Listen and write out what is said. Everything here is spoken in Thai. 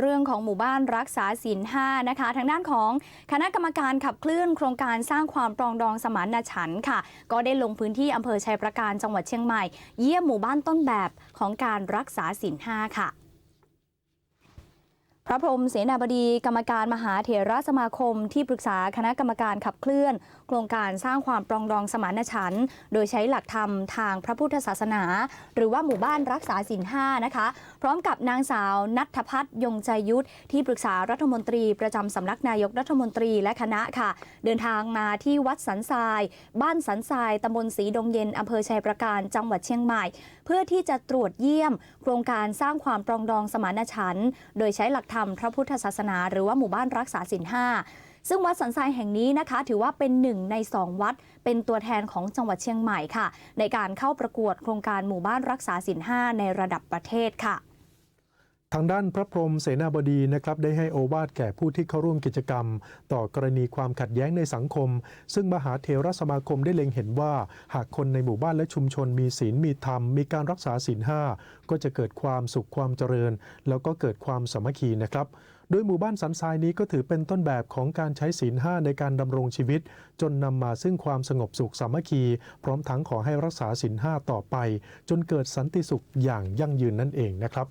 เรื่องของหมู่บ้านรักษาศีลห้านะคะ ทางด้านของคณะกรรมการขับเคลื่อนโครงการสร้างความปรองดองสมานฉันท์ค่ะ ก็ได้ลงพื้นที่อำเภอชัยประการจังหวัดเชียงใหม่ เยี่ยมหมู่บ้านต้นแบบของการรักษาศีลห้าค่ะ ระพรหมเสนาบดีกรรมการมหาเถรสมาคม ที่ปรึกษาคณะกรรมการขับเคลื่อน โครงการสร้างความปรองดองสมานฉันท์โดยใช้หลักธรรมทางพระพุทธศาสนา หรือว่าหมู่บ้านรักษาศีลห้านะคะ พร้อมกับนางสาวนัทพัฒน์ยงใจยุทธที่ปรึกษารัฐมนตรีประจำสำนักนายกรัฐมนตรีและคณะค่ะ เดินทางมาที่วัดสันทราย บ้านสันทรายตำบลสีดงเย็นอำเภอชัยประการจังหวัดเชียงใหม่ เพื่อที่จะตรวจเยี่ยม โครงการสร้างความปรองดองสมานฉันท์โดยใช้หลักธรรมพระพุทธศาสนา หรือว่าหมู่บ้านรักษาศีลห้าซึ่งวัดสันทรายแห่งนี้นะคะ ถือว่าเป็นหนึ่งในสองวัด เป็นตัวแทนของจังหวัดเชียงใหม่ค่ะ ในการเข้าประกวดโครงการหมู่บ้านรักษาศีลห้าในระดับประเทศค่ะ ทางด้านพระพรหมเสนาบดีนะครับได้ให้โอวาทแก่ผู้ที่เข้าร่วมกิจกรรม ต่อกรณีความขัดแย้งในสังคม ซึ่งมหาเทรสมาคมได้เล็งเห็นว่า หากคนในหมู่บ้านและชุมชนมีศีลมีธรรม มีการรักษาศีลห้าก็จะเกิดความสุขความเจริญ แล้วก็เกิดความสามัคคีนะครับโดยหมู่บ้านสันทรายนี้ก็ถือเป็นต้นแบบของการใช้ศีลห้าในการดำรงชีวิต จนนำมาซึ่งความสงบสุขสามัคคี พร้อมทั้งขอให้รักษาศีลห้าต่อไป จนเกิดสันติสุขอย่างยั่งยืนนั่นเองนะครับ